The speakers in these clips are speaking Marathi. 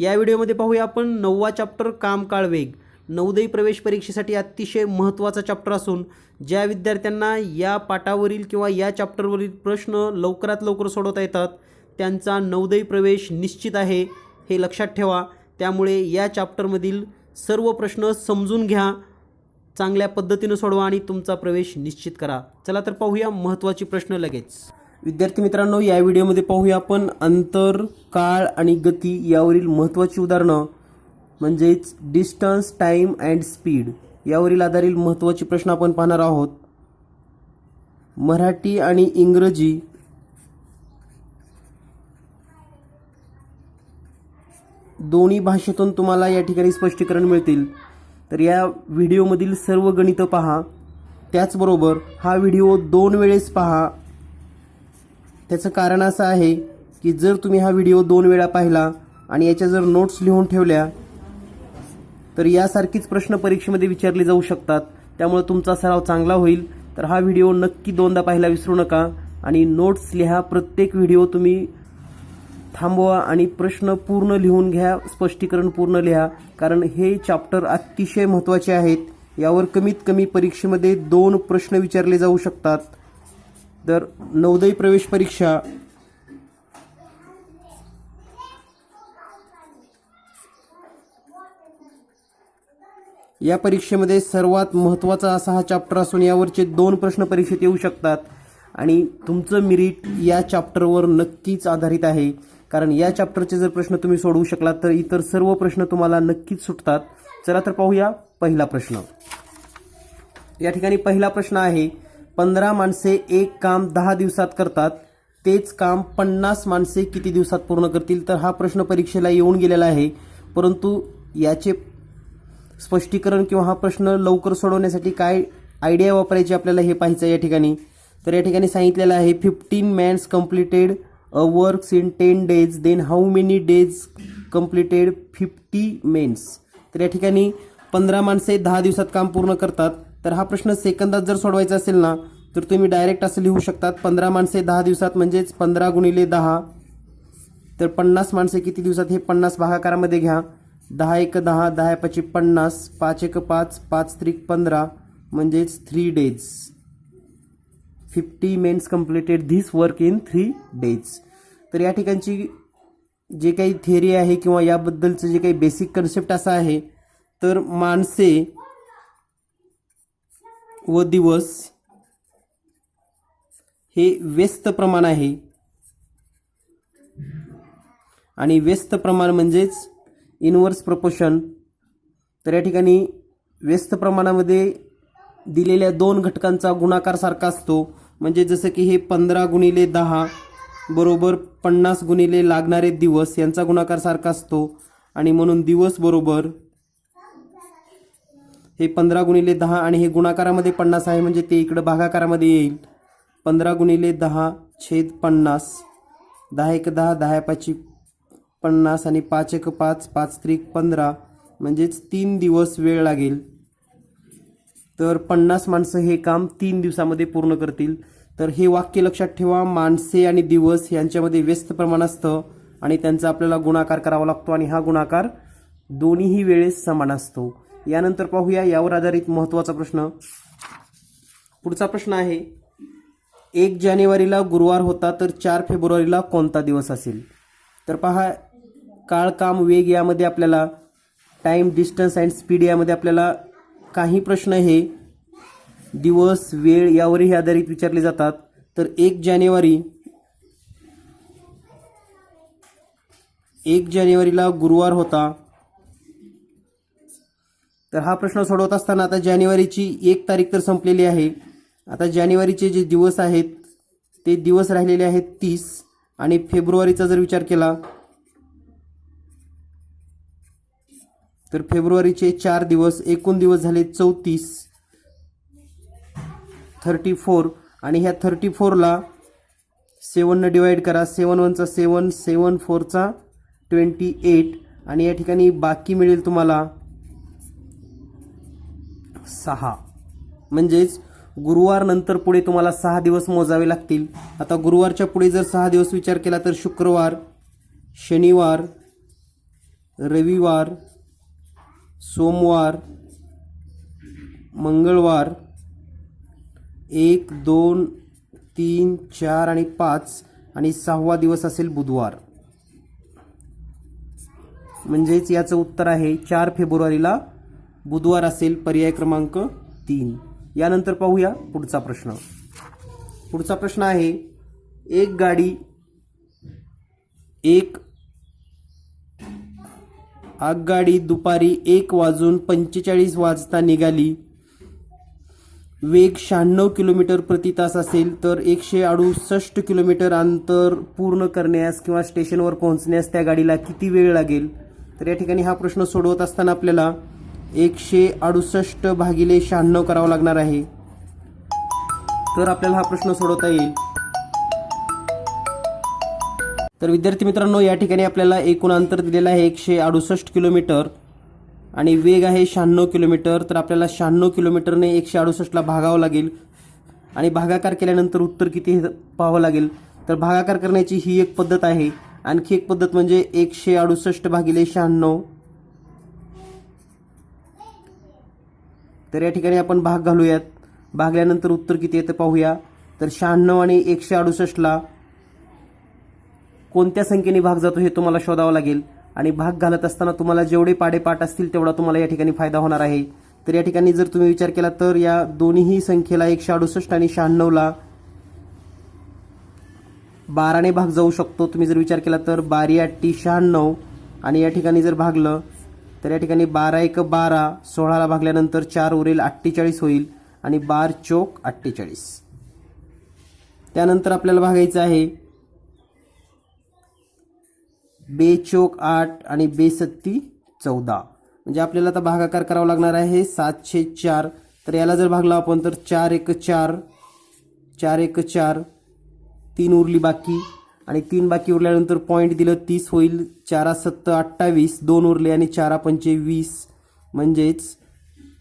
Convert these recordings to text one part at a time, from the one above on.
या व्हिडिओमध्ये पाहूया आपण नववा चॅप्टर काम काळ वेग. नवोदयी प्रवेश परीक्षेसाठी अतिशय महत्त्वाचा चॅप्टर असून ज्या विद्यार्थ्यांना या पाठावरील किंवा या चॅप्टरवरील प्रश्न लवकरात लवकर सोडवता येतात त्यांचा नवोदयी प्रवेश निश्चित आहे हे लक्षात ठेवा. त्यामुळे या चॅप्टरमधील सर्व प्रश्न समजून घ्या चांगल्या पद्धतीनं सोडवा आणि तुमचा प्रवेश निश्चित करा. चला तर पाहूया महत्त्वाचे प्रश्न लगेच. विद्यार्थी मित्रांनो या व्हिडिओमध्ये पाहूया आपण अंतर काळ आणि गती यावरील महत्त्वाची उदाहरणं म्हणजेच डिस्टन्स टाईम अँड स्पीड यावरील आधारित महत्त्वाचे प्रश्न आपण पाहणार आहोत. मराठी आणि इंग्रजी दोन्ही भाषेतून तुम्हाला या ठिकाणी स्पष्टीकरण मिळतील. तर या व्हिडिओमधील सर्व गणितं पहा. त्याचबरोबर हा व्हिडिओ दोन वेळेस पहा. त्याचं कारण असं आहे की जर तुम्ही हा व्हिडिओ दोन वेळा पाहिला आणि याच्या जर नोट्स लिहून ठेवल्या तर यासारखीच प्रश्न परीक्षेमध्ये विचारले जाऊ शकतात. त्यामुळे तुमचा सराव चांगला होईल. तर हा व्हिडिओ नक्की दोनदा पाहायला विसरू नका आणि नोट्स लिहा. प्रत्येक व्हिडिओ तुम्ही थांबवा आणि प्रश्न पूर्ण लिहून घ्या स्पष्टीकरण पूर्ण लिहा. कारण हे चॅप्टर अतिशय महत्त्वाचे आहेत. यावर कमीत कमी परीक्षेमध्ये दोन प्रश्न विचारले जाऊ शकतात. तर नवोदय प्रवेश परीक्षा. या परीक्षेमध्ये सर्वात महत्त्वाचा असा हा चॅप्टर असून यावरचे दोन प्रश्न परीक्षेत येऊ शकतात. आणि तुमचं मिरिट या चॅप्टरवर नक्कीच आधारित आहे. कारण या चॅप्टरचे जर प्रश्न तुम्ही सोडवू शकलात तर इतर सर्व प्रश्न तुम्हाला नक्कीच सुटतात. चला तर पाहूया पहिला प्रश्न. या ठिकाणी पहिला प्रश्न आहे पंधरा माणसे एक काम दहा दिवसात करतात तेच काम पन्नास माणसे किती दिवसात पूर्ण करतील? तर हा प्रश्न परीक्षेला येऊन गेलेला आहे. परंतु याचे स्पष्टीकरण किंवा हा प्रश्न लवकर सोडवण्यासाठी काय आयडिया वापरायची आपल्याला हे पाहायचं आहे या ठिकाणी? तर या ठिकाणी सांगितलेलं आहे fifteen mans completed a works in ten days then how many days completed fifty mens तर या ठिकाणी पंधरा माणसे दहा दिवसात काम पूर्ण करतात. तर हा प्रश्न सेकंदात जर सोडवायचा असेल ना तर तुम्ही डायरेक्ट असं लिहू शकतात पंधरा माणसे दहा दिवसात म्हणजेच पंधरा गुणिले दहा. तर पन्नास माणसे किती दिवसात हे पन्नास भागाकारामध्ये घ्या. दहा एक दहा दहा पाचशे पन्नास पाच एक पाच पाच त्रिक पंधरा म्हणजेच three days fifty mens completed this work in three days तर या ठिकाणची जे काही थिअरी आहे किंवा याबद्दलचं जे काही बेसिक कन्सेप्ट असा आहे तर माणसे व दिवस हे व्यस्त प्रमाण आहे. आणि व्यस्त प्रमाण म्हणजेच इनवर्स प्रपोशन तर या ठिकाणी व्यस्त प्रमाणामध्ये दिलेल्या दोन घटकांचा गुणाकार सारखा असतो. म्हणजे जसं की हे पंधरा गुणिले दहा बरोबर पन्नास गुणिले लागणारे दिवस यांचा गुणाकार सारखा असतो. आणि म्हणून दिवस बरोबर हे पंधरा गुणिले दहा आणि हे गुणाकारामध्ये पन्नास आहे म्हणजे ते इकडं भागाकारामध्ये येईल. पंधरा गुणिले दहा छेद पन्नास. दहा एक दहा दहा पाची पन्नास आणि पाच एक पाच पाच त्रिक पंधरा म्हणजेच तीन दिवस वेळ लागेल. तर पन्नास माणसं हे काम तीन दिवसामध्ये पूर्ण करतील. तर हे वाक्य लक्षात ठेवा माणसे आणि दिवस यांच्यामध्ये व्यस्त प्रमाण असतं आणि त्यांचा आपल्याला गुणाकार करावा लागतो आणि हा गुणाकार दोन्हीही वेळेस समान असतो. यानंतर पाहूया यावर आधारित महत्त्वाचा प्रश्न. पुढचा प्रश्न आहे एक जानेवारीला गुरुवार होता तर चार फेब्रुवारीला कोणता दिवस असेल? तर पहा काळ काम वेग यामध्ये आपल्याला टाईम डिस्टन्स अँड स्पीड यामध्ये आपल्याला काही प्रश्न हे दिवस वेळ यावरही आधारित विचारले जातात. तर एक जानेवारी एक जानेवारीला गुरुवार होता तर हा प्रश्न सोडवत असताना आता जानेवारीची एक तारीख तर संपलेली आहे. आता जानेवारीचे जे दिवस आहेत ते दिवस राहिलेले आहेत तीस आणि फेब्रुवारीचा जर विचार केला तर फेब्रुवारीचे चार दिवस एकूण दिवस झाले चौतीस थर्टी फोर आणि ह्या थर्टी फोरला सेवननं डिवाईड करा. सेवन वनचा सेवन सेवन फोरचा ट्वेंटी एट आणि या ठिकाणी बाकी मिळेल तुम्हाला सहा. म्हणजेच गुरुवार नंतर पुढे तुम्हाला सहा दिवस मोजावे लागतील. आता गुरुवारच्या पुढे जर सहा दिवस विचार केला तर शुक्रवार शनिवार रविवार सोमवार मंगळवार एक दोन तीन चार आणि पाच आणि सहावा दिवस असेल बुधवार. म्हणजेच याचं उत्तर आहे चार फेब्रुवारीला बुधवार असेल पर्याय क्रमांक तीन. यानंतर पाहूया पुढचा प्रश्न. पुढचा प्रश्न आहे एक गाडी एक आगगाडी दुपारी एक वाजून पंचेचाळीस वाजता निघाली. वेग शहाण्णव किलोमीटर प्रति तास असेल तर एकशे अडुसष्ट किलोमीटर अंतर पूर्ण करण्यास किंवा स्टेशनवर पोहोचण्यास त्या गाडीला किती वेळ लागेल? तर या ठिकाणी हा प्रश्न सोडवत असताना आपल्याला एकशे अडुसष्ट भागिले शहाण्णव करावं लागणार आहे. तर आपल्याला हा प्रश्न सोडवता येईल. तर विद्यार्थी मित्रांनो या ठिकाणी आपल्याला एकूण अंतर दिलेलं आहे एकशे अडुसष्ट किलोमीटर आणि वेग आहे शहाण्णव किलोमीटर. तर आपल्याला शहाण्णव किलोमीटरने एकशे अडुसष्टला भागावं लागेल. आणि भागाकार केल्यानंतर उत्तर किती हे पाहावं लागेल. तर भागाकार करण्याची ही एक पद्धत आहे. आणखी एक पद्धत म्हणजे एकशे अडुसष्ट भागिले शहाण्णव. तर या ठिकाणी आपण भाग घालूयात. भागल्यानंतर उत्तर किती येतं पाहूया. तर शहाण्णव आणि एकशे अडुसष्टला कोणत्या संख्येने भाग जातो हे तुम्हाला शोधावं लागेल. आणि भाग घालत असताना तुम्हाला जेवढे पाडेपाठ असतील तेवढा तुम्हाला या ठिकाणी फायदा होणार आहे. तर या ठिकाणी जर तुम्ही विचार केला तर या दोन्हीही संख्येला एकशे अडुसष्ट आणि शहाण्णवला बाराने भाग जाऊ शकतो. तुम्ही जर विचार केला तर बारी अट्टी शहाण्णव आणि या ठिकाणी जर भागलं तर या ठिकाणी बारा एक बारा सोळाला भागल्यानंतर चार उरेल अठ्ठेचाळीस होईल आणि बार चोक अठ्ठेचाळीस. त्यानंतर आपल्याला भागायचं आहे बे चोक आठ आणि बेसत्ती चौदा. म्हणजे आपल्याला आता भागाकार करावा लागणार आहे सातशे चार. तर याला जर भागला आपण तर चार एक चार चार एक चार तीन उरली बाकी. आणि तीन बाकी उरल्यानंतर पॉईंट दिलं तीस होईल. चारा सत्त अठ्ठावीस दोन उरले आणि चारा पंचे वीस म्हणजेच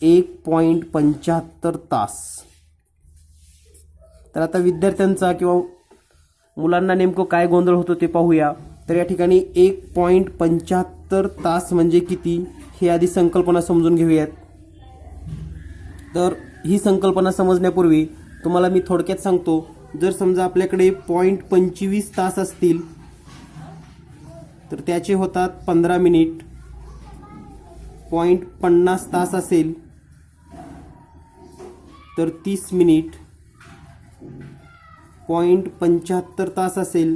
एक पॉईंट पंच्याहत्तर तास. तर आता विद्यार्थ्यांचा किंवा मुलांना नेमकं काय गोंधळ होतो ते पाहूया. तर या ठिकाणी एक पॉईंट पंच्याहत्तर तास म्हणजे किती? हे आधी संकल्पना समजून घेऊयात. तर ही संकल्पना समजण्यापूर्वी तुम्हाला मी थोडक्यात सांगतो. जर समजा आपल्याकडे पॉईंट पंचवीस तास असतील तर त्याचे होतात पंधरा मिनिट पॉईंट पन्नास तास असेल तर तीस मिनिट पॉईंट पंच्याहत्तर तास असेल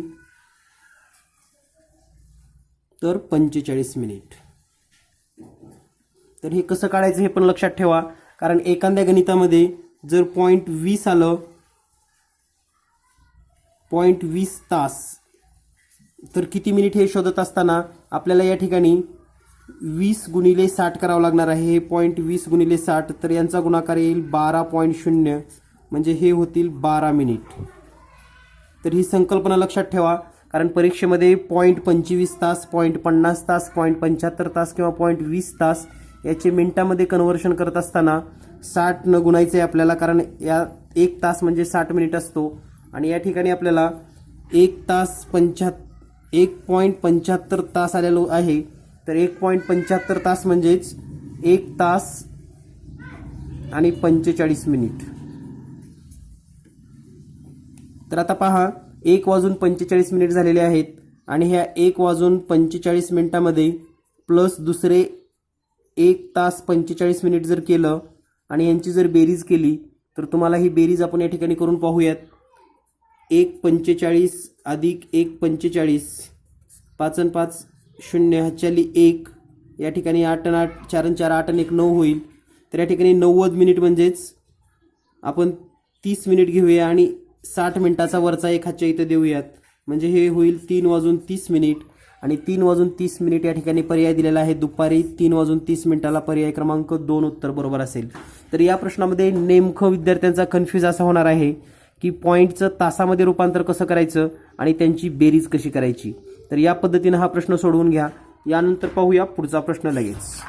तर पंचेचाळीस मिनिट तर हे कसं काढायचं हे पण लक्षात ठेवा कारण एखाद्या गणितामध्ये जर पॉईंट वीस आलं पॉईंट वीस तास. तर किती मिनिट हे शोधत असताना आपल्याला या ठिकाणी वीस गुणिले साठ करावं लागणार आहे. हे पॉईंट वीस गुणिले साठ तर यांचा गुणाकार येईल बारा पॉईंट शून्य. म्हणजे हे होतील बारा मिनिट. तर ही संकल्पना लक्षात ठेवा कारण परीक्षेमध्ये पॉईंट पंचवीस तास पॉईंट पन्नास तास पॉईंट पंच्याहत्तर तास किंवा पॉईंट वीस तास याचे मिनिटामध्ये कन्व्हर्शन करत असताना साठ न गुणायचं आहे आपल्याला कारण या एक तास म्हणजे साठ मिनिट असतो. आणि या ठिकाणी आपल्याला एक तास पंच्याहत्तर एक पॉईंट पंच्याहत्तर तास आलेलो आहे. तर एक पॉईंट पंच्याहत्तर तास म्हणजेच एक तास आणि पंचेचाळीस मिनिट. तर आता पहा एक वाजून पंचेचाळीस मिनिट झालेले आहेत आणि ह्या एक वाजून पंचेचाळीस मिनिटामध्ये प्लस दुसरे एक तास पंचेचाळीस मिनिट जर केलं आणि यांची जर बेरीज केली तर तुम्हाला ही बेरीज आपण या ठिकाणी करून पाहूयात. एक पंचेचाळीस अधिक एक पंचेचाळीस पाच आणि पाच शून्य ह्याच्याली एक. या ठिकाणी आठ आणि आठ चार आणि चार आठ आणि एक नऊ होईल. तर या ठिकाणी नव्वद मिनिट म्हणजेच आपण तीस मिनिट घेऊया आणि साठ मिनिटाचा वरचा एक हातच्या इथं देऊयात. म्हणजे हे होईल तीन वाजून तीस मिनिट. आणि तीन वाजून तीस मिनिट या ठिकाणी पर्याय दिलेला आहे. दुपारी तीन वाजून तीस मिनिटाला पर्याय क्रमांक दोन उत्तर बरोबर असेल. तर या प्रश्नामध्ये नेमकं विद्यार्थ्यांचा कन्फ्यूज असा होणार आहे. की पॉईंटचं तासामध्ये रूपांतर कसं करायचं आणि त्यांची बेरीज कशी करायची? तर या पद्धतीनं हा प्रश्न सोडवून घ्या. यानंतर पाहूया पुढचा प्रश्न लगेच.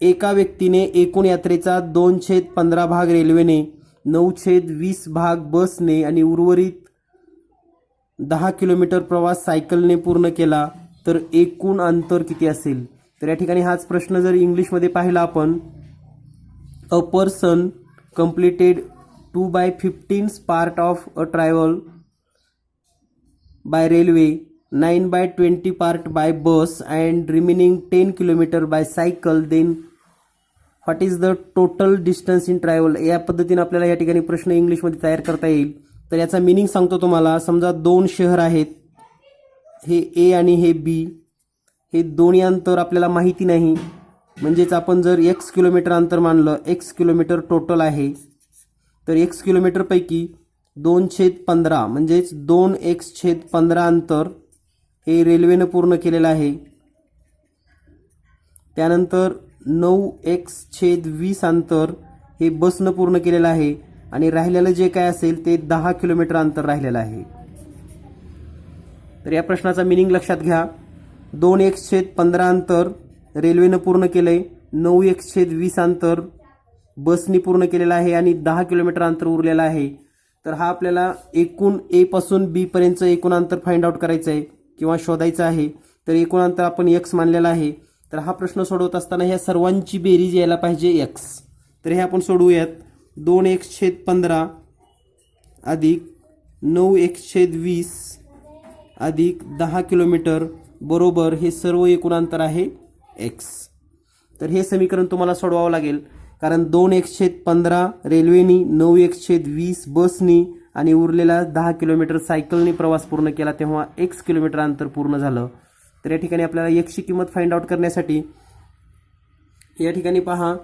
एका व्यक्तीने एकूण यात्रेचा दोन छेद पंधरा भाग रेल्वेने नऊ छेद वीस भाग बसने आणि उर्वरित दहा किलोमीटर प्रवास सायकलने पूर्ण केला तर एकूण अंतर किती असेल? तर या ठिकाणी हाच प्रश्न जर इंग्लिशमध्ये पाहिला आपण a person completed 2 by 15th part of a travel by railway 9 by 20 part by bus and remaining 10 kilometer by cycle then what is the total distance in travel या पद्धतीने आपल्याला या ठिकाणी प्रश्न इंग्लिशमध्ये तयार करता येईल तर याचा मिनिंग सांगतो तुम्हाला समजा दोन शहर आहेत हे ए आणि हे बी हे दोन्ही अंतर आपल्याला माहिती नाही म्हणजेच आपण जर एक्स किलोमीटर अंतर मानलं एक्स किलोमीटर टोटल आहे तर एक्स किलोमीटरपैकी दोन छेद पंधरा म्हणजेच दोन एक्स छेद पंधरा अंतर हे रेल्वेनं पूर्ण केलेलं आहे. त्यानंतर नऊ एक्स छेद वीस अंतर हे बसनं पूर्ण केलेलं आहे आणि राहिलेलं जे काय असेल ते दहा किलोमीटर अंतर राहिलेलं आहे. तर या प्रश्नाचा मिनिंग लक्षात घ्या. दोन एक्स छेद पंधरा अंतर रेल्वेनं पूर्ण केलं आहे नऊ एकशे वीस अंतर बसनी पूर्ण केलेलं आहे आणि दहा किलोमीटर अंतर उरलेलं आहे. तर हा आपल्याला एकूण ए पासून बी पर्यंतचं एकूण अंतर फाइंड आउट करायचं आहे किंवा शोधायचं आहे. तर एकूण अंतर आपण एक्स मानलेलं आहे. तर हा प्रश्न सोडवत असताना ह्या सर्वांची बेरीज यायला पाहिजे एक्स तर हे आपण सोडवूयात. दोन एक्स छेद पंधरा अधिक नऊ एक्स छेद वीस अधिक दहा किलोमीटर बरोबर हे सर्व एकूण अंतर आहे. एक्स तर हे समीकरण तुम्हाला सोडवावं लागेल. कारण दोन एक्स छेद पंधरा रेल्वेनी नऊ एक्स छेद वीस बसनी आणि उरलेला दहा किलोमीटर सायकलनी प्रवास पूर्ण केला तेव्हा एक्स किलोमीटर अंतर पूर्ण झालं. तर या ठिकाणी आपल्याला एक्सची किंमत फाइंड आउट करण्यासाठी या ठिकाणी पहा.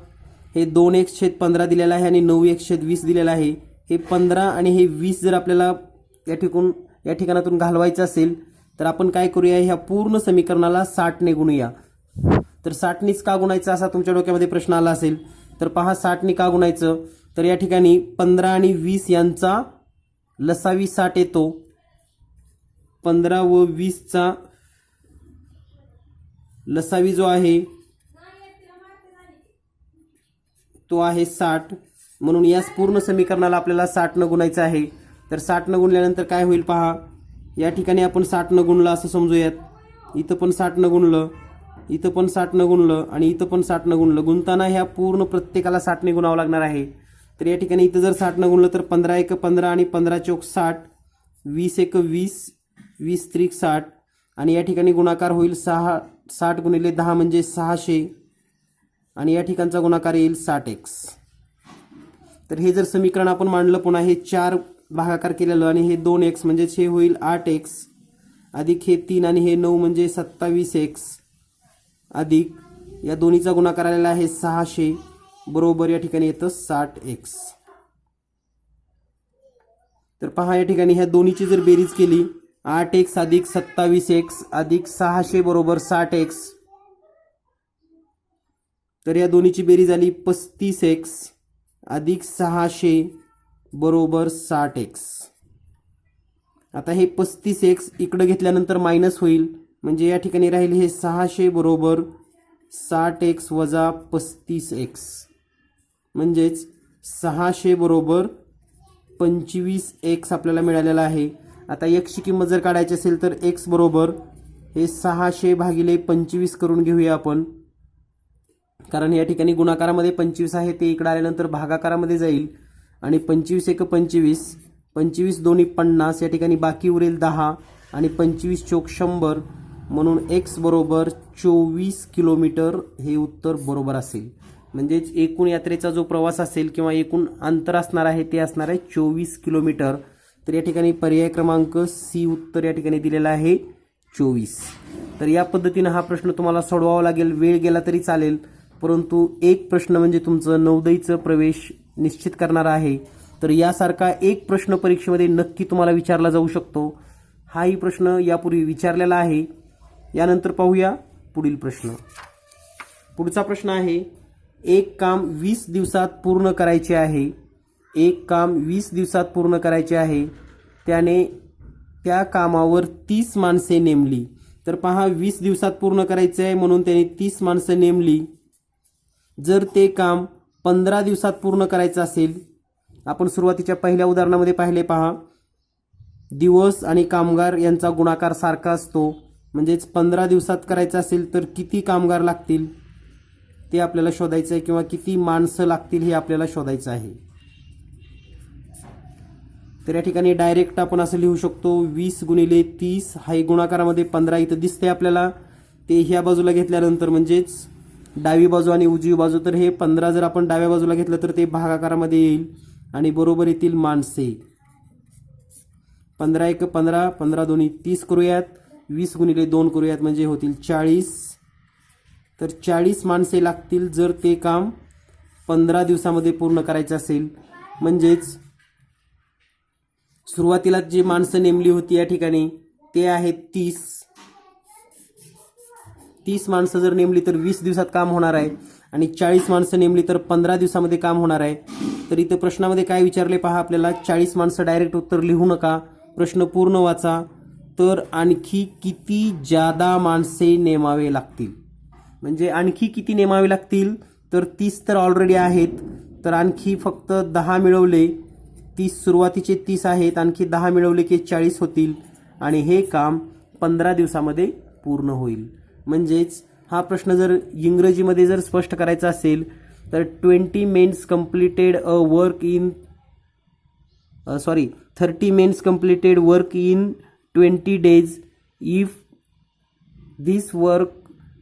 हे दोन एक्स छेद पंधरा दिलेलं आहे आणि नऊ एक्स छेद वीस दिलेलं आहे. हे पंधरा आणि हे वीस जर आपल्याला या ठिकून या ठिकाणातून घालवायचं असेल तर आपण काय करूया? ह्या पूर्ण समीकरणाला साठने गुणूया. तर साठनीच का गुणायचं असा तुमच्या डोक्यामध्ये प्रश्न आला असेल तर पहा साठनी का गुणायचं? तर या ठिकाणी पंधरा आणि वीस यांचा लसावी साठ येतो. पंधरा व वीसचा लसावी जो आहे तो आहे साठ. म्हणून याच पूर्ण समीकरणाला आपल्याला साठनं गुणायचं आहे. तर साठनं गुणल्यानंतर काय होईल पहा? या ठिकाणी आपण साठनं गुणलं असं समजूयात. इथं पण साठनं गुणलं. इथं पण साठनं गुणलं आणि इथं पण साठनं गुणलं. गुणताना ह्या पूर्ण प्रत्येकाला साठने गुणावं लागणार आहे. तर या ठिकाणी इथं जर साठनं गुणलं तर पंधरा एक पंधरा आणि पंधरा चौक साठ वीस एक वीस वीस त्रिक साठ आणि या ठिकाणी गुणाकार होईल सहा साठ गुणिले दहा म्हणजे सहाशे आणि या ठिकाणचा गुणाकार येईल साठ एक्स. तर हे जर समीकरण आपण मांडलं पुन्हा हे चार भागाकार केलेलं आणि हे दोन एक्स म्हणजेच हे होईल आठ एक्स अधिक हे तीन आणि हे नऊ म्हणजे सत्तावीस एक्स. अधिक या दोन्हीचा गुणाकार आलेला आहे सहाशे बरोबर या ठिकाणी येतं साठ एक्स तर पहा या ठिकाणी ह्या दोन्हीची जर बेरीज केली आठ एक्स अधिक सत्तावीस एक्स अधिक सहाशे बरोबर साठ एक्स तर या दोन्हीची बेरीज आली पस्तीस एक्स अधिक सहाशे बरोबर साठ एक्स आता हे पस्तीस एक्स इकडं घेतल्यानंतर मायनस होईल. म्हणजे या ठिकाणी राहील हे सहाशे बरोबर साठ एक्स वजा पस्तीस एक्स. म्हणजेच सहाशे बरोबर पंचवीस एक्स आपल्याला मिळालेला आहे. आता एक्सची किंमत जर काढायची असेल तर एक्स बरोबर हे सहाशे भागिले पंचवीस करून घेऊया आपण. कारण या ठिकाणी गुणाकारामध्ये पंचवीस आहे ते इकडे आल्यानंतर भागाकारामध्ये जाईल. आणि पंचवीस एक पंचवीस पंचवीस दोन्ही पन्नास या ठिकाणी बाकी उरेल दहा आणि पंचवीस चोक शंभर. म्हणून एक्स बरोबर चोवीस किलोमीटर हे उत्तर बरोबर असेल. म्हणजेच एकूण यात्रेचा जो प्रवास असेल किंवा एकूण अंतर असणार आहे ते असणार आहे चोवीस किलोमीटर. तर या ठिकाणी पर्याय क्रमांक सी उत्तर या ठिकाणी दिलेला आहे चोवीस. तर या पद्धतीनं हा प्रश्न तुम्हाला सोडवावा लागेल. वेळ गेला तरी चालेल. परंतु एक प्रश्न म्हणजे तुमचं नवदईचं प्रवेश निश्चित करणारा आहे. तर यासारखा एक प्रश्न परीक्षेमध्ये नक्की तुम्हाला विचारला जाऊ शकतो. हाही प्रश्न यापूर्वी विचारलेला आहे. यानंतर पाहूया पुढील प्रश्न. पुढचा प्रश्न आहे एक काम वीस दिवसात पूर्ण करायचे आहे एक काम वीस दिवसात पूर्ण करायचे आहे त्याने त्या कामावर तीस माणसे नेमली. तर पहा वीस दिवसात पूर्ण करायचे आहे म्हणून त्याने तीस माणसं नेमली. जर ते काम पंधरा दिवसात पूर्ण करायचं असेल आपण सुरुवातीच्या पहिल्या उदाहरणामध्ये पाहिले पहा दिवस आणि कामगार यांचा गुणाकार सारखा असतो. म्हणजेच पंधरा दिवसात करायचं असेल तर किती कामगार लागतील ते आपल्याला शोधायचं आहे किंवा किती माणसं लागतील हे आपल्याला शोधायचं आहे. तर या ठिकाणी डायरेक्ट आपण असं लिहू शकतो वीस गुणिले तीस हा एक गुणाकारामध्ये पंधरा इथं दिसते आपल्याला. ते ह्या बाजूला घेतल्यानंतर म्हणजेच डावी बाजू आणि उजवी बाजू तर हे पंधरा जर आपण डाव्या बाजूला घेतलं तर ते भागाकारामध्ये येईल आणि बरोबर येतील माणसे. पंधरा एक पंधरा पंधरा दोन्ही तीस करूयात. वीस गुणिले दोन करूयात म्हणजे होतील चाळीस. तर चाळीस माणसे लागतील जर ते काम पंधरा दिवसामध्ये पूर्ण करायचं असेल. म्हणजेच सुरुवातीला जी माणसं नेमली होती या ठिकाणी ते आहेत तीस. तीस माणसं जर नेमली तर वीस दिवसात काम होणार आहे. आणि चाळीस माणसं नेमली तर पंधरा दिवसामध्ये काम होणार आहे. तर इथं प्रश्नामध्ये काय विचारले पहा आपल्याला? चाळीस माणसं डायरेक्ट उत्तर लिहू नका. प्रश्न पूर्ण वाचा. तर आणखी किती जादा माणसे नेमावे लागतील? म्हणजे आणखी किती नेमावे लागतील? तर तीस तर ऑलरेडी आहेत. तर आणखी फक्त दहा मिळवले. तीस सुरुवातीचे तीस आहेत. आणखी दहा मिळवले की चाळीस होतील. आणि हे काम पंधरा दिवसामध्ये पूर्ण होईल. म्हणजेच हा प्रश्न जर इंग्रजीमध्ये जर स्पष्ट करायचा असेल तर twenty mens completed a work in sorry thirty mens completed work in twenty days if this work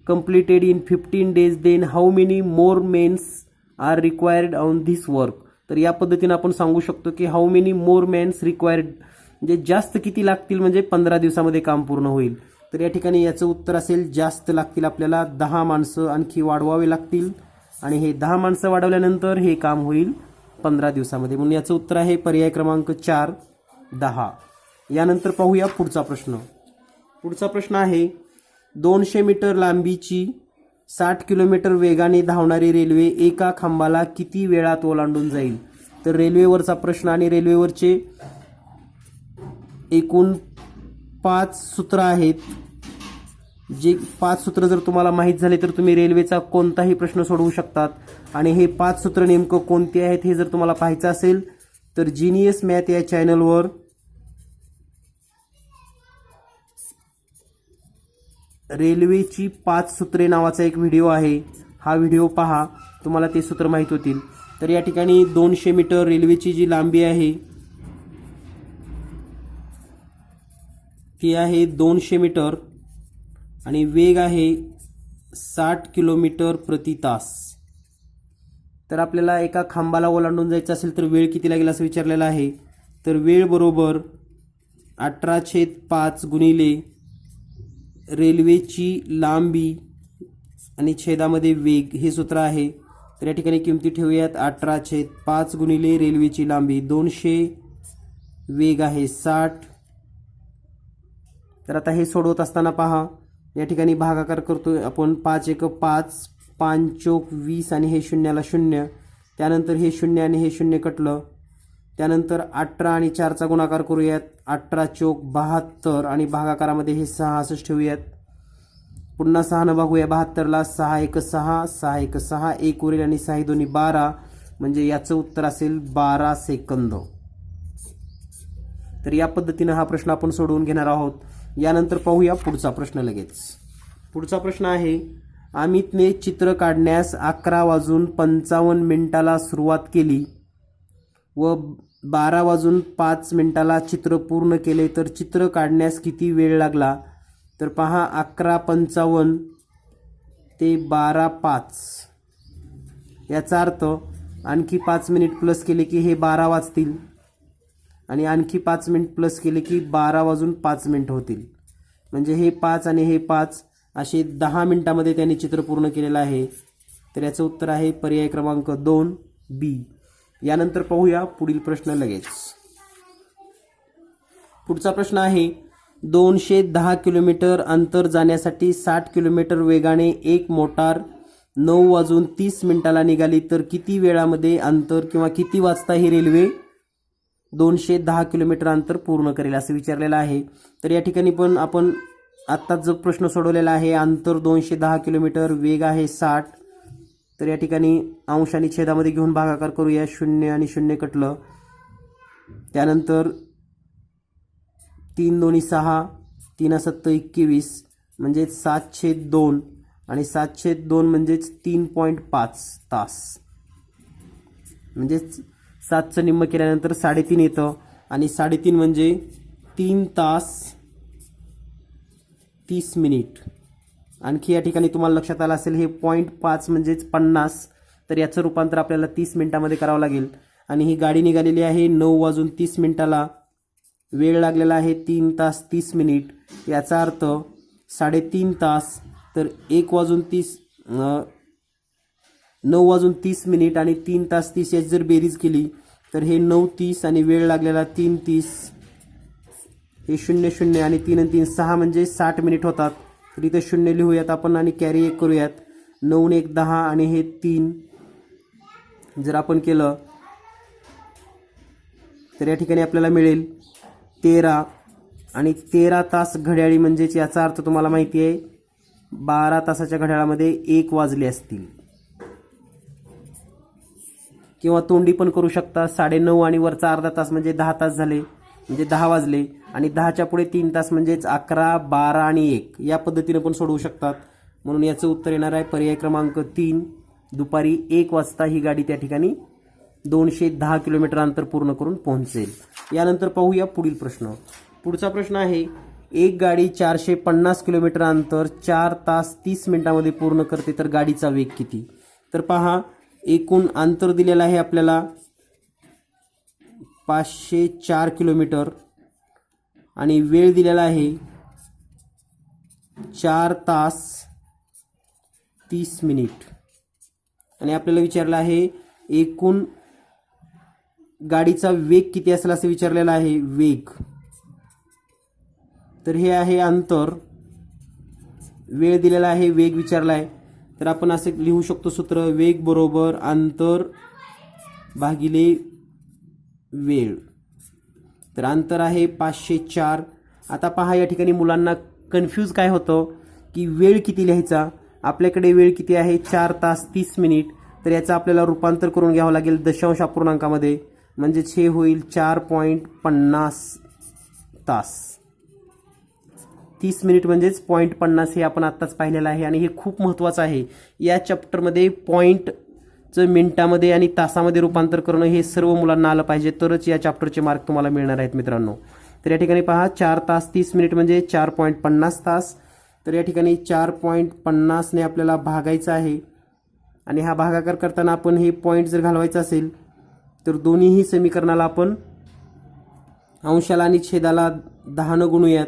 completed in 15 days then how many more mens are required on this work तर या पद्धतीने आपण सांगू शकतो की how many more mens required म्हणजे जास्त किती लागतील? म्हणजे पंधरा दिवसामध्ये काम पूर्ण होईल. तर या ठिकाणी याचं उत्तर असेल जास्त लागतील आपल्याला दहा माणसं आणखी वाढवावे लागतील. आणि हे दहा माणसं वाढवल्यानंतर हे काम होईल पंधरा दिवसामध्ये. म्हणून याचं उत्तर आहे पर्याय क्रमांक चार दहा. यानंतर पाहूया पुढचा प्रश्न. पुढचा प्रश्न आहे दोनशे मीटर लांबीची साठ किलोमीटर वेगाने धावणारी रेल्वे एका खांबाला किती वेळात ओलांडून जाईल? तर रेल्वेवरचा प्रश्न आणि रेल्वेवरचे एकूण पाच सूत्र आहेत. जे पाच सूत्र जर तुम्हाला माहीत झाले तर तुम्ही रेल्वेचा कोणताही प्रश्न सोडवू शकतात. आणि हे पाच सूत्र नेमकं कोणते आहेत हे जर तुम्हाला पाहायचं असेल तर जिनियस मॅथ या चॅनलवर रेल्वेची पाच सूत्रे नावाचा एक व्हिडिओ आहे. हा व्हिडिओ पहा. तुम्हाला ते सूत्र माहीत होतील. तर या ठिकाणी दोनशे मीटर रेल्वेची जी लांबी आहे ती आहे दोनशे मीटर आणि वेग आहे साठ किलोमीटर प्रति तास. तर आपल्याला एका खांबाला ओलांडून जायचं असेल तर वेळ किती लागेल असं विचारलेलं आहे. तर वेळ बरोबर अठरा छेद पाच गुणिले रेल्वेची लांबी आणि छेदामध्ये वेग हे सूत्र आहे. तर या ठिकाणी किमती ठेवूयात. अठरा छेद पाच गुणिले रेल्वेची लांबी दोनशे वेग आहे साठ. तर आता हे सोडवत असताना पहा. या ठिकाणी भागाकार करतो आपण पाच एक पाच पांचोक वीस आणि हे शून्याला शून्य. त्यानंतर हे शून्य आणि हे शून्य कटलं. त्यानंतर अठरा आणि चारचा गुणाकार करूयात. अठरा चोक बहात्तर आणि भागाकारामध्ये हे सहासष्ट ठेवूयात. पुन्हा सहानं बघूया बहात्तरला सहा एक सहा सहा एक सहा एक उरेल आणि सहा दोन्ही बारा. म्हणजे याचं उत्तर असेल बारा सेकंद. तर या पद्धतीनं हा प्रश्न आपण सोडवून घेणार आहोत. यानंतर पाहूया पुढचा प्रश्न लगेच. पुढचा प्रश्न आहे अमितने चित्र काढण्यास अकरा वाजून पंचावन्न मिनिटाला सुरुवात केली व बारा वाजून पाच मिनटाला चित्र पूर्ण केले तर चित्र काढण्यास किती वेळ लागला? तर पहा अकरा पंचावन्न ते बारा पाच. याचा अर्थ आणखी पाच मिनिट प्लस केले की हे बारा वाजतील. आणि आणखी पाच मिनिट प्लस केले की बारा वाजून पाच मिनिट होतील. म्हणजे हे पाच आणि हे पाच असे दहा मिनटामध्ये त्यांनी चित्र पूर्ण केलेलं आहे. तर याचं उत्तर आहे पर्याय क्रमांक दोन बी. यानंतर पाहूया पुढील प्रश्न लगेच. पुढचा प्रश्न आहे दोनशे दहा किलोमीटर अंतर जाण्यासाठी साठ किलोमीटर वेगाने एक मोटार नऊ वाजून तीस मिनिटाला निघाली तर किती वेळामध्ये अंतर किंवा किती वाजता ही रेल्वे दोनशे दहा किलोमीटर अंतर पूर्ण करेल असं विचारलेलं आहे. तर या ठिकाणी पण आपण आत्ताच जो प्रश्न सोडवलेला आहे अंतर दोनशे दहा किलोमीटर वेग आहे साठ. तर या ठिकाणी अंश आणि छेदामध्ये घेऊन भागाकार करूया. शून्य आणि शून्य कटलं. त्यानंतर तीन दोन्ही सहा तीन सत्त एकवीस म्हणजेच सातशे दोन आणि सातशे दोन म्हणजेच तीन पॉईंट पाच तास. म्हणजेच सातचं निम्म केल्यानंतर साडेतीन येतं आणि साडेतीन म्हणजे तीन तास तीस मिनिट. आणखी या ठिकाणी तुम्हाला लक्षात आलं असेल हे पॉईंट पाच म्हणजेच पन्नास. तर याचं रूपांतर आपल्याला तीस मिनिटामध्ये करावं लागेल. आणि ही गाडी निघालेली आहे नऊ वाजून तीस मिनिटाला. वेळ लागलेला आहे तीन तास तीस मिनिट. याचा अर्थ साडेतीन तास तर एक वाजून तीस नऊ वाजून तीस मिनिट आणि तीन तास तीस याची जर बेरीज केली तर हे नऊ तीस आणि वेळ लागलेला तीन तीस. हे शून्य शून्य आणि तीन आणि तीन सहा म्हणजे साठ मिनिट होतात. तर इथे शून्य लिहूयात आपण आणि कॅरी एक करूयात. नऊ एक दहा आणि हे तीन. जर आपण केलं तर या ठिकाणी आपल्याला मिळेल तेरा. आणि तेरा तास घड्याळी म्हणजेच याचा अर्थ तुम्हाला माहिती आहे बारा तासाच्या घड्याळामध्ये एक वाजले असतील. किंवा तोंडी पण करू शकता साडेनऊ आणि वरचा अर्धा तास म्हणजे दहा तास झाले. म्हणजे दहा वाजले आणि दहाच्या पुढे तीन तास म्हणजेच अकरा बारा आणि एक. या पद्धतीनं पण सोडवू शकतात. म्हणून याचं उत्तर येणार आहे पर्याय क्रमांक तीन. दुपारी एक वाजता ही गाडी त्या ठिकाणी दोनशे दहा किलोमीटर अंतर पूर्ण करून पोहोचेल. यानंतर पाहूया पुढील प्रश्न. पुढचा प्रश्न आहे एक गाडी चारशे पन्नास किलोमीटर अंतर चार तास तीस मिनिटामध्ये पूर्ण करते तर गाडीचा वेग किती? तर पहा एकूण अंतर दिलेलं आहे आपल्याला पाचशे चार किलोमीटर आणि वेळ दिलेला आहे चार तास तीस मिनिट. आणि आपल्याला विचारलं आहे एकूण गाडीचा वेग किती असेल असं विचारलेलं आहे वेग. तर हे आहे अंतर. वेळ दिलेला आहे वेग विचारला आहे. तर आपण असे लिहू शकतो सूत्र वेग बरोबर अंतर भागिले वेळ. तर अंतर आहे पाचशे चार. आता पहा या ठिकाणी मुलांना कन्फ्यूज काय होतं? की वेळ किती लिहायचा? आपल्याकडे वेळ किती आहे? चार तास तीस मिनिट तर याचं आपल्याला रूपांतर करून घ्यावं लागेल दशांश अपूर्णांकामध्ये. म्हणजेच हे होईल चार पॉईंट पन्नास तास. तीस मिनिट म्हणजेच पॉईंट पन्नास हे आपण आत्ताच पाहिलेलं आहे आणि हे खूप महत्त्वाचं आहे. या चॅप्टरमध्ये पॉईंट चं मिनिटामध्ये आणि तासामध्ये रूपांतर करणं हे सर्व मुलांना आलं पाहिजे. तरच या चॅप्टरचे मार्क तुम्हाला मिळणार आहेत मित्रांनो. तर या ठिकाणी पहा चार तास तीस मिनिट म्हणजे चार पॉईंट पन्नास तास. तर या ठिकाणी चार पॉईंट पन्नासने आपल्याला भागायचं आहे. आणि हा भागाकार करताना आपण हे पॉईंट जर घालवायचं असेल तर दोन्हीही समीकरणाला आपण अंशाला आणि छेदाला दहानं गुणूयात.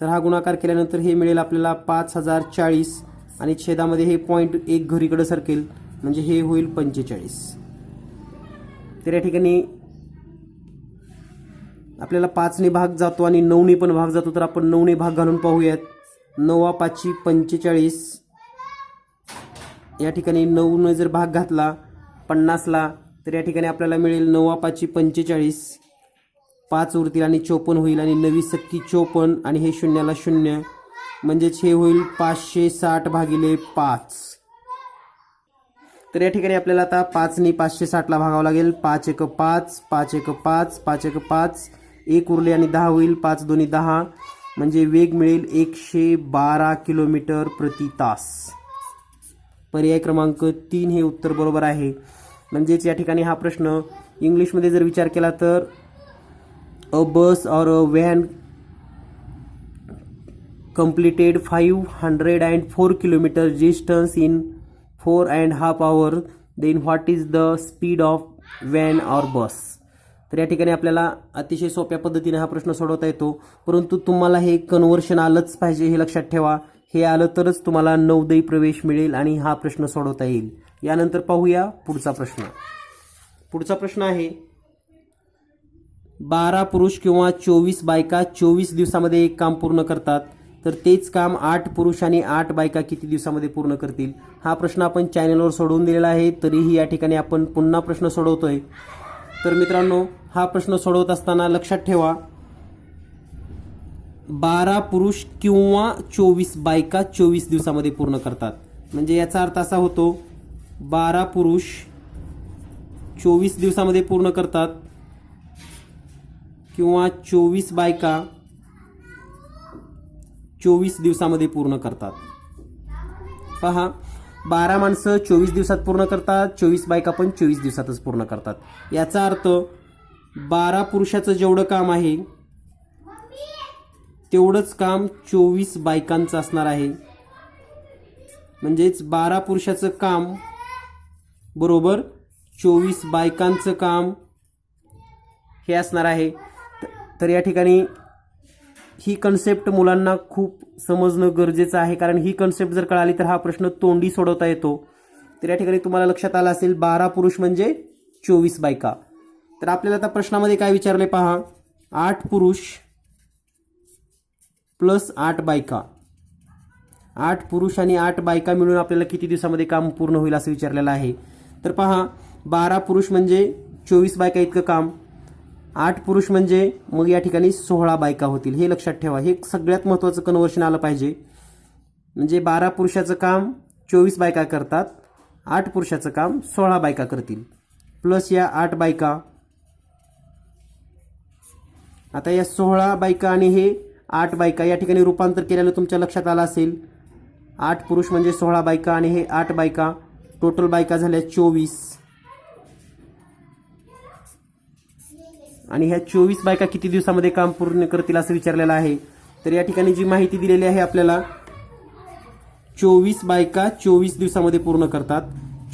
तर हा गुणाकार केल्यानंतर हे मिळेल आपल्याला पाच हजार चाळीस. आणि छेदामध्ये हे पॉईंट एक घरीकडं सरकेल म्हणजे हे होईल पंचेचाळीस. तर या ठिकाणी आपल्याला पाचने भाग जातो आणि नऊने पण भाग जातो तर आपण नऊने भाग घालून पाहूयात. नवा पाचशे पंचेचाळीस. या ठिकाणी नऊने जर भाग घातला पन्नासला तर या ठिकाणी आपल्याला मिळेल नवा पाचशे पंचेचाळीस. पाच उरतील आणि चोपन्न होईल आणि नवी सक्की चोपन्न आणि हे शून्याला शून्य. म्हणजेच हे होईल पाचशे साठ भागिले पाच. तर या ठिकाणी आपल्याला आता पाचनी पाचशे साठला भागावं लागेल. पाच एक पाच पाच एक पाच पाच एक पाच. एक उरले आणि दहा होईल. पाच दोन्ही दहा. म्हणजे वेग मिळेल एकशे बारा किलोमीटर प्रति तास. पर्याय क्रमांक तीन हे उत्तर बरोबर आहे. म्हणजेच या ठिकाणी हा प्रश्न. इंग्लिशमध्ये जर विचार केला तर अ बस और a van completed 504 kilometre distance in four and half hour. Then what is the speed of van or bus? तर या ठिकाणी आपल्याला अतिशय सोप्या पद्धतीने हा प्रश्न सोडवता येतो. परंतु तुम्हाला हे कन्व्हर्शन आलंच पाहिजे हे लक्षात ठेवा. हे आलं तरच तुम्हाला नवदयी प्रवेश मिळेल आणि हा प्रश्न सोडवता येईल. यानंतर पाहूया पुढचा प्रश्न. पुढचा प्रश्न आहे बारा पुरुष किंवा चोवीस बायका चोवीस दिवसामध्ये एक काम पूर्ण करतात. तर तेच काम आठ पुरुष आणि आठ बायका किती दिवसामध्ये पूर्ण करतील? हा प्रश्न आपण चॅनलवर सोडवून दिलेला आहे. तरीही या ठिकाणी आपण पुन्हा प्रश्न सोडवतोय. तर मित्रांनो हा प्रश्न सोडवत असताना लक्षात ठेवा. बारा पुरुष किंवा चोवीस बायका चोवीस दिवसामध्ये पूर्ण करतात. म्हणजे याचा अर्थ असा होतो बारा पुरुष चोवीस दिवसामध्ये पूर्ण करतात किंवा चोवीस बायका चोवीस दिवसामध्ये पूर्ण करतात. पहा बारा माणसं चोवीस दिवसात पूर्ण करतात चोवीस बायका पण चोवीस दिवसातच पूर्ण करतात. याचा अर्थ बारा पुरुषाचं जेवढं काम आहे तेवढंच काम चोवीस बायकांचं असणार आहे. म्हणजेच बारा पुरुषाचं काम बरोबर चोवीस बायकांचं काम हे असणार आहे. तर या ठिकाणी ही कन्सेप्ट मुलांना खूप समजणं गरजेचं आहे. कारण ही कन्सेप्ट जर कळाली तर हा प्रश्न तोंडी सोडवता येतो. तर या ठिकाणी तुम्हाला लक्षात आला असेल बारा पुरुष म्हणजे चोवीस बायका. तर आपल्याला आता प्रश्नामध्ये काय विचारले पहा? आठ पुरुष प्लस आठ बायका. आठ पुरुष आणि आठ बायका मिळून आपल्याला किती दिवसामध्ये काम पूर्ण होईल असं विचारलेलं आहे. तर पहा बारा पुरुष म्हणजे चोवीस बायका इतकं काम. आठ पुरुष म्हणजे मग या ठिकाणी सोळा बायका होतील. हे लक्षात ठेवा. हे सगळ्यात महत्त्वाचं कन्वर्शन आलं पाहिजे. म्हणजे बारा पुरुषाचं काम चोवीस बायका करतात. आठ पुरुषाचं काम सोळा बायका करतील. प्लस या आठ बायका. आता या सोळा बायका आणि हे आठ बायका या ठिकाणी रूपांतर केल्यानं तुमच्या लक्षात आलं असेल. आठ पुरुष म्हणजे सोळा बायका आणि हे आठ बायका. टोटल बायका झाल्या चोवीस. आणि ह्या चोवीस बायका किती दिवसामध्ये काम पूर्ण करतील असं विचारलेलं आहे. तर या ठिकाणी जी माहिती दिलेली आहे आपल्याला चोवीस बायका चोवीस दिवसामध्ये पूर्ण करतात.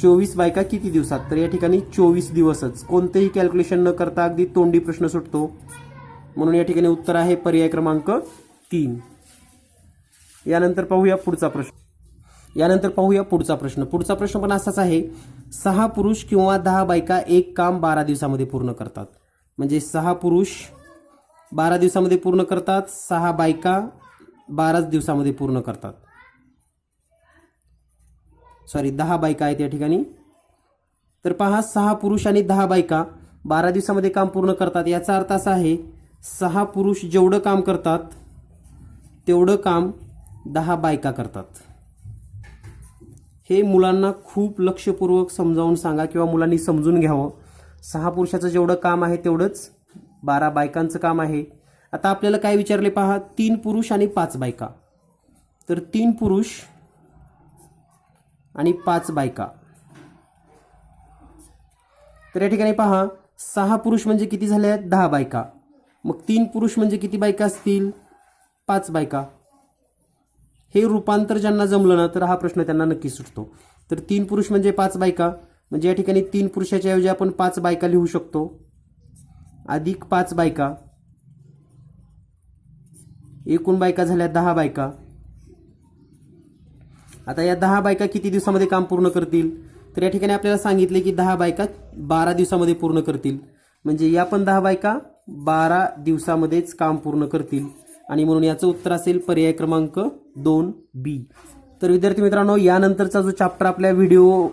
चोवीस बायका किती दिवसात? तर या ठिकाणी चोवीस दिवसच. कोणतेही कॅल्क्युलेशन न करता अगदी तोंडी प्रश्न सुटतो. म्हणून या ठिकाणी उत्तर आहे पर्याय क्रमांक तीन. यानंतर पाहूया पुढचा प्रश्न. यानंतर पाहूया पुढचा प्रश्न. पुढचा प्रश्न पण असाच आहे. सहा पुरुष किंवा दहा बायका एक काम बारा दिवसामध्ये पूर्ण करतात. म्हणजे सहा पुरुष बारा दिवसामध्ये पूर्ण करतात सहा बायका बाराच दिवसामध्ये पूर्ण करतात. सॉरी दहा बायका आहेत या ठिकाणी. तर पहा सहा पुरुष आणि दहा बायका बारा दिवसामध्ये काम पूर्ण करतात. याचा अर्थ असा आहे सहा पुरुष जेवढं काम करतात तेवढं काम दहा बायका करतात. हे मुलांना खूप लक्षपूर्वक समजावून सांगा किंवा मुलांनी समजून घ्यावं. सहा पुरुषाचं जेवढं काम आहे तेवढंच बारा बायकांचं काम आहे. आता आपल्याला काय विचारले पहा? तीन पुरुष आणि पाच बायका. तर तीन पुरुष आणि पाच बायका. तर या ठिकाणी पहा सहा पुरुष म्हणजे किती झाले आहेत दहा बायका. मग तीन पुरुष म्हणजे किती बायका असतील? पाच बायका. हे रूपांतर ज्यांना जमलं ना तर हा प्रश्न त्यांना नक्की सुटतो. तर तीन पुरुष म्हणजे पाच बायका. म्हणजे या ठिकाणी तीन पुरुषाच्या ऐवजी आपण पाच बायका लिहू शकतो. अधिक पाच बायका. एकूण बायका झाल्या दहा बायका. आता या दहा बायका किती दिवसामध्ये काम पूर्ण करतील? तर या ठिकाणी आपल्याला सांगितले की दहा बायका बारा दिवसामध्ये पूर्ण करतील. म्हणजे या पण दहा बायका बारा दिवसामध्येच काम पूर्ण करतील. आणि म्हणून याचं उत्तर असेल पर्याय क्रमांक दोन बी. तर विद्यार्थी मित्रांनो यानंतरचा जो चॅप्टर आपल्या व्हिडिओ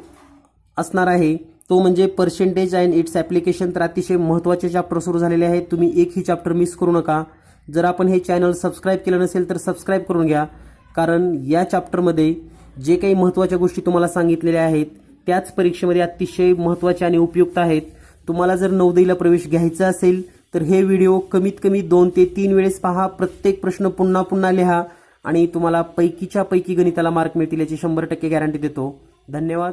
असणार आहे. तो म्हणजे पर्सेंटेज अँड इट्स ॲप्लिकेशन तर अतिशय महत्त्वाचे चॅप्टर सुरू झालेले आहेत. तुम्ही एकही चॅप्टर मिस करू नका. जर आपण हे चॅनल सबस्क्राईब केलं नसेल तर सबस्क्राईब करून घ्या. कारण या चॅप्टरमध्ये जे काही महत्त्वाच्या गोष्टी तुम्हाला सांगितलेल्या आहेत त्याच परीक्षेमध्ये अतिशय महत्त्वाच्या आणि उपयुक्त आहेत. तुम्हाला जर नवदईला प्रवेश घ्यायचा असेल तर हे व्हिडिओ कमीत कमी दोन ते तीन वेळेस पहा. प्रत्येक प्रश्न पुन्हा पुन्हा लिहा आणि तुम्हाला पैकीच्या पैकी गणिताला मार्क मिळतील याची शंभर टक्के गॅरंटी देतो. धन्यवाद.